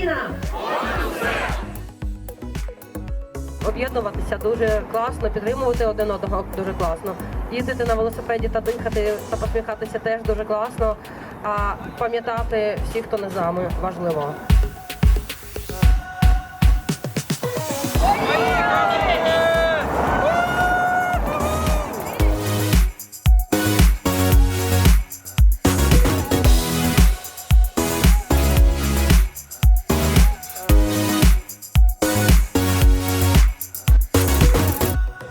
Україна! Об'єднуватися дуже класно, підтримувати один одного дуже класно. Їздити на велосипеді та дихати та посміхатися теж дуже класно. А пам'ятати всіх, хто не з нами, важливо.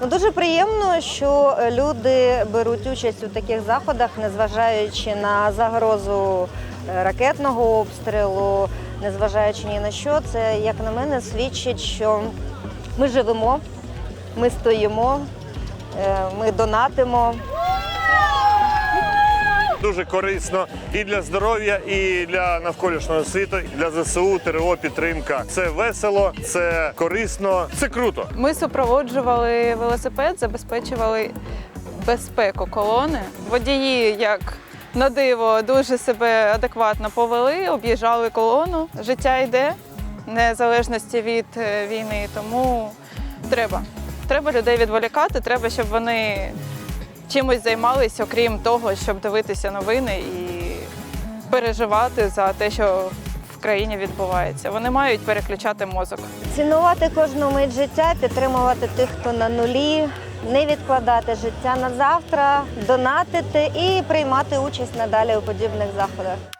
Дуже приємно, що е, люди беруть участь у таких заходах, незважаючи на загрозу е, ракетного обстрілу, незважаючи ні на що. Це, як на мене, свідчить, що ми живемо, ми стоїмо, е, ми донатимо. Дуже корисно і для здоров'я, і для навколишнього світу, і для ЗСУ, ТРО, підтримка. Це весело, це корисно, це круто. Ми супроводжували велосипед, забезпечували безпеку колони. Водії, як на диво, дуже себе адекватно повели, об'їжджали колону. Життя йде незалежності від е, війни, тому треба. Треба людей відволікати, треба, щоб вони чимось займалися, окрім того, щоб дивитися новини і переживати за те, що в країні відбувається. Вони мають переключати мозок. Цінувати кожну мить життя, підтримувати тих, хто на нулі, не відкладати життя на завтра, донатити і приймати участь надалі у подібних заходах.